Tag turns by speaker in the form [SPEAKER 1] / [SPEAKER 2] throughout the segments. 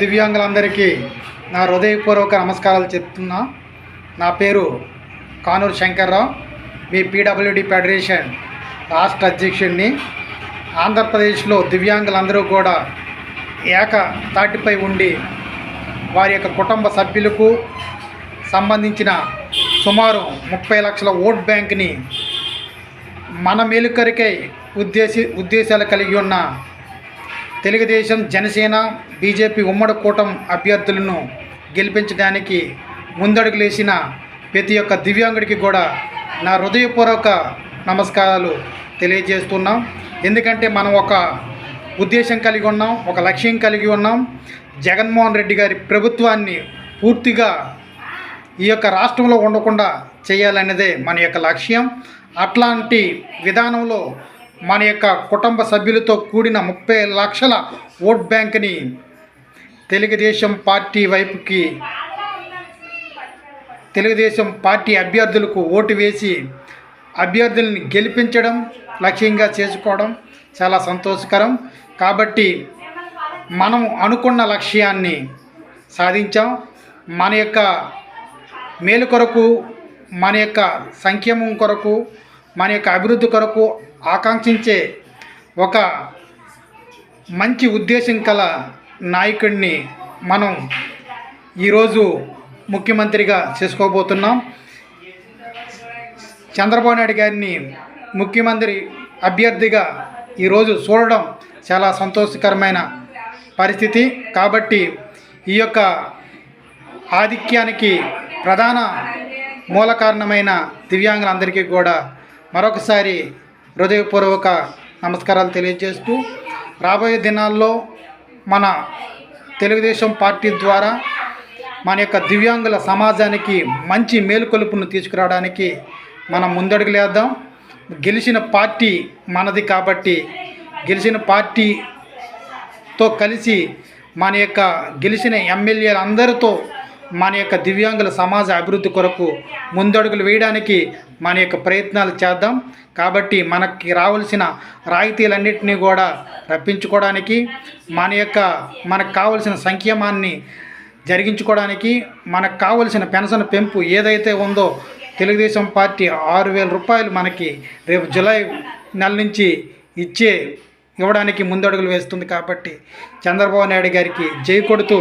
[SPEAKER 1] దివ్యాంగులందరికీ నా హృదయపూర్వక నమస్కారాలు చెప్తున్నా. నా పేరు కానూరు శంకర్రావు. మీ పీడబ్ల్యూడి ఫెడరేషన్ రాష్ట్ర అధ్యక్షుడిని. ఆంధ్రప్రదేశ్లో దివ్యాంగులందరూ కూడా ఏక తాటిపై ఉండి వారి యొక్క కుటుంబ సభ్యులకు సంబంధించిన సుమారు ముప్పై లక్షల ఓట్ బ్యాంక్ని మన మేలుకరికై ఉద్దేశి ఉద్దేశాలు కలిగి ఉన్న తెలుగుదేశం జనసేన బీజేపీ ఉమ్మడి కూటం అభ్యర్థులను గెలిపించడానికి ముందడుగులేసిన ప్రతి ఒక్క దివ్యాంగుడికి కూడా నా హృదయపూర్వక నమస్కారాలు తెలియజేస్తున్నాం. ఎందుకంటే మనం ఒక ఉద్దేశం కలిగి ఉన్నాం ఒక లక్ష్యం కలిగి ఉన్నాం. జగన్మోహన్ రెడ్డి గారి ప్రభుత్వాన్ని పూర్తిగా ఈ యొక్క రాష్ట్రంలో ఉండకుండా చేయాలనేదే మన యొక్క లక్ష్యం. అట్లాంటి విధానంలో మన యొక్క కుటుంబ సభ్యులతో కూడిన ముప్పై లక్షల ఓట్ బ్యాంక్ని తెలుగుదేశం పార్టీ వైపుకి తెలుగుదేశం పార్టీ అభ్యర్థులకు ఓటు వేసి అభ్యర్థుల్ని గెలిపించడం లక్ష్యంగా చేసుకోవడం చాలా సంతోషకరం. కాబట్టి మనం అనుకున్న లక్ష్యాన్ని సాధించాం. మన యొక్క మేలు కొరకు మన యొక్క సంక్షేమం కొరకు మన యొక్క అభివృద్ధి కొరకు ఆకాంక్షించే ఒక మంచి ఉద్దేశం కల నాయకుడిని మనం ఈరోజు ముఖ్యమంత్రిగా చేసుకోబోతున్నాం. చంద్రబాబు నాయుడు గారిని ముఖ్యమంత్రి అభ్యర్థిగా ఈరోజు చూడడం చాలా సంతోషకరమైన పరిస్థితి. కాబట్టి ఈ యొక్క ఆధిక్యానికి ప్రధాన మూల కారణమైన దివ్యాంగులందరికీ కూడా మరొకసారి హృదయపూర్వక నమస్కారాలు తెలియజేస్తూ రాబోయే దినాల్లో మన తెలుగుదేశం పార్టీ ద్వారా మన యొక్క దివ్యాంగుల సమాజానికి మంచి మేలుకొలుపును తీసుకురావడానికి మనం ముందడుగులేద్దాం. గెలిచిన పార్టీ మనది కాబట్టి గెలిచిన పార్టీతో కలిసి మన యొక్క గెలిచిన ఎమ్మెల్యేలందరితో మన యొక్క దివ్యాంగుల సమాజ అభివృద్ధి కొరకు ముందడుగులు వేయడానికి మన యొక్క ప్రయత్నాలు చేద్దాం. కాబట్టి మనకి రావాల్సిన రాయితీలన్నింటినీ కూడా రప్పించుకోవడానికి మన యొక్క మనకు కావలసిన సంక్షేమాన్ని జరిగించుకోవడానికి మనకు కావలసిన పెన్షన్ పెంపు ఏదైతే ఉందో తెలుగుదేశం పార్టీ ఆరు వేల రూపాయలు మనకి రేపు జూలై నెల నుంచి ఇచ్చే ఇవ్వడానికి ముందడుగులు వేస్తుంది. కాబట్టి చంద్రబాబు నాయుడు గారికి జై కొడుతూ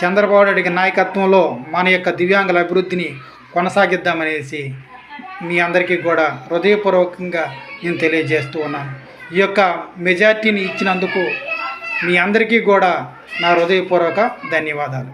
[SPEAKER 1] చంద్రబాబు నాయుడికి నాయకత్వంలో మన యొక్క దివ్యాంగుల అభివృద్ధిని కొనసాగిద్దామనేసి మీ అందరికీ కూడా హృదయపూర్వకంగా నేను తెలియజేస్తూ ఉన్నాను. ఈ యొక్క మెజార్టీని ఇచ్చినందుకు మీ అందరికీ కూడా నా హృదయపూర్వక ధన్యవాదాలు.